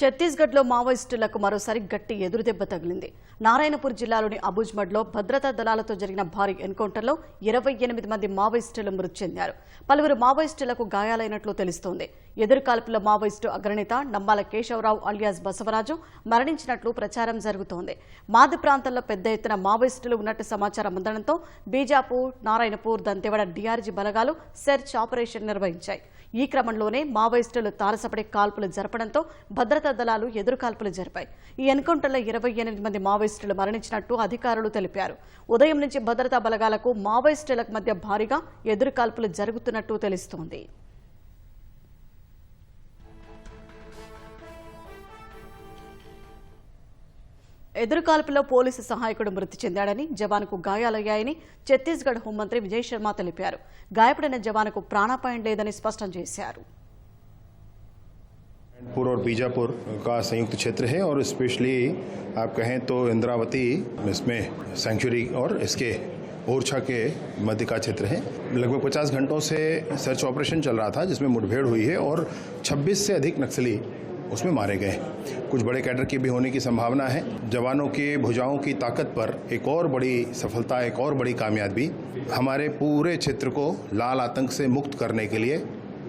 ఛత్తీస్గఢ్లో మావోయిస్టులకు మరోసారి గట్టి ఎదురుదెబ్బ తగిలింది. నారాయణపూర్ జిల్లాలోని అబుజ్మడ్లో భద్రతా దళాలతో జరిగిన భారీ ఎన్కౌంటర్లో ఇరవై ఎనిమిది మంది మావోయిస్టులు మృతి చెందారు. పలువురు మావోయిస్టులకు గాయాలైనట్లు తెలుస్తోంది. ఎదురుకాల్పుల మావోయిస్టు అగ్రనేత నమ్మాల కేశవరావు అలియాస్ బసవరాజు మరణించినట్లు ప్రచారం జరుగుతోంది. మాది ప్రాంతంలో పెద్ద ఎత్తున మావోయిస్టులు ఉన్నట్టు సమాచారం అందడంతో బీజాపూర్ నారాయణపూర్ దంతెవాడ డీఆర్జీ బలగాలు సెర్చ్ ఆపరేషన్ నిర్వహించాయి. ఈ క్రమంలోనే మావోయిస్టులు తారసపడే కాల్పులు జరపడంతో భద్రతా దళాలు ఎదురుకాల్పులు జరిపాయి. ఈ ఎన్కౌంటర్లో ఇరవై ఎనిమిది మంది మావోయిస్టులు మరణించినట్టు అధికారులు తెలిపారు. ఉదయం నుంచి భద్రతా బలగాలకు మావోయిస్టులకు మధ్య భారీగా ఎదురుకాల్పులు జరుగుతున్నట్టు తెలుస్తోంది. ఎదురుకాల్పులో పోలీసు సహాయకుడు మృతి చెందాడని జవానుకు గాయాలయ్యాయని ఛత్తీస్గఢ్ హోంమంత్రి విజయ్ శర్మ తెలిపారు గాయపడిన జవానుకు ప్రాణాపాయం లేదని స్పష్టం చేశారు पुर और बीजापुर का संयुक्त क्षेत्र है और स्पेशली आप कहें तो इंद्रावती इसमें सेंचुरी और इसके ओरछा के मध्य का क्षेत्र है लगभग 50 घंटों से सर्च ऑपरेशन चल रहा था जिसमें मुठभेड़ हुई है और 26 से अधिक नक्सली उसमें मारे गए। कुछ बड़े कैडर के भी होने की संभावना है। जवानों के भुजाओं की ताकत पर एक और बड़ी सफलता, एक और बड़ी कामयाबी हमारे पूरे क्षेत्र को लाल आतंक से मुक्त करने के लिए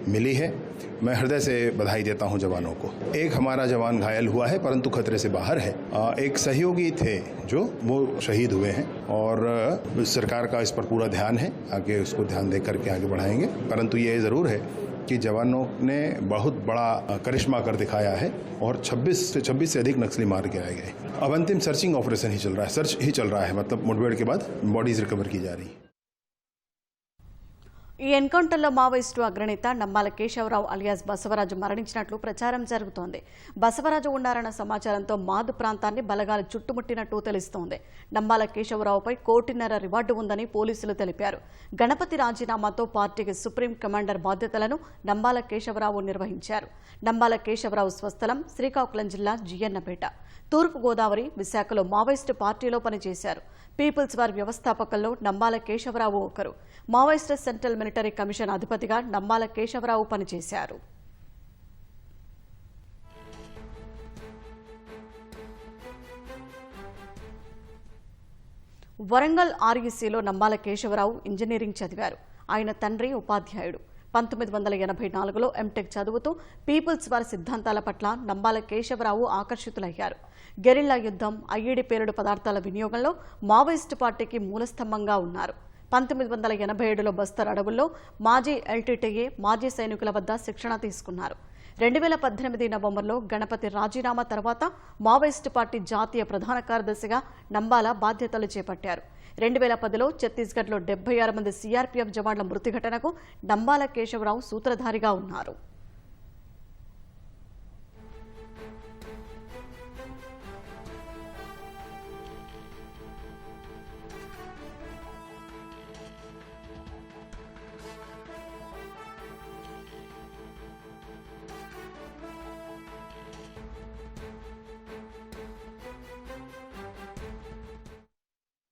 मिली है। मैं हृदय से बधाई देता हूँ जवानों को। एक हमारा जवान घायल हुआ है, परंतु खतरे से बाहर है। एक सहयोगी थे जो, वो शहीद हुए हैं और सरकार का इस पर पूरा ध्यान है। आगे उसको ध्यान दे करके आगे बढ़ाएँगे। परंतु ये ज़रूर है कि जवानों ने बहुत बड़ा करिश्मा कर दिखाया है और 26 से 26 से अधिक नक्सली मार आए गए। अब अंतिम सर्चिंग ऑपरेशन ही चल रहा है। सर्च ही चल रहा है। मतलब मुठभेड़ के बाद बॉडीज रिकवर की जा रही है। ఈ ఎన్కౌంటర్లో మావోయిస్టు అగ్రనేత నమ్మాల కేశవరావు అలియాస్ బసవరాజు మరణించినట్లు ప్రచారం జరుగుతోంది. బసవరాజు ఉన్నారన్న సమాచారంతో మాదు ప్రాంతాన్ని బలగాలు చుట్టుముట్టినట్టు తెలుస్తోంది. నమ్మాల కేశవరావుపై కోటిన్నర రివార్డు ఉందని పోలీసులు తెలిపారు. గణపతి రాజీనామాతో పార్టీకి సుప్రీం కమాండర్ బాధ్యతలను నంబాల కేశవరావు నిర్వహించారు. నంబాల కేశవరావు స్వస్థలం శ్రీకాకుళం జిల్లా జియన్నపేట. తూర్పు గోదావరి విశాఖలో మావోయిస్టు పార్టీలో పనిచేశారు. పీపుల్స్ వార్ వ్యవస్థాపకుల్లో నంబాల కేశవరావు ఒకరు. మావోయిస్టు సెంట్రల్ మిలిటరీ కమిషన్ అధిపతిగా నంబాల కేశవరావు పనిచేశారు. వరంగల్ ఆర్ఈసీలో నంబాల కేశవరావు ఇంజనీరింగ్ చదివారు. ఆయన తండ్రి ఉపాధ్యాయుడు. పంతొమ్మిది వందల ఎనభై నాలుగులో ఎంటెక్ చదువుతూ పీపుల్స్ వారి సిద్ధాంతాల పట్ల నంబాల కేశవరావు ఆకర్షితులయ్యారు. గెరిల్లా యుద్ధం ఐఈడి పేలుడు పదార్థాల వినియోగంలో మావోయిస్టు పార్టీకి మూలస్తంభంగా ఉన్నారు. పంతొమ్మిది వందల ఎనభై ఏడులో బస్తర్ అడవుల్లో మాజీ ఎల్టీటీఏ మాజీ సైనికుల వద్ద శిక్షణ తీసుకున్నారు. రెండు వేల పద్దెనిమిది నవంబర్లో గణపతి రాజీనామా తర్వాత మావోయిస్టు పార్టీ జాతీయ ప్రధాన కార్యదర్శిగా నంబాల బాధ్యతలు చేపట్టారు. రెండు వేల పదిలో ఛత్తీస్గఢ్లో డెబ్బై ఆరు మంది సీఆర్పీఎఫ్ జవాన్ల మృతి ఘటనకు డంబాల కేశవరావు సూత్రధారిగా ఉన్నారు.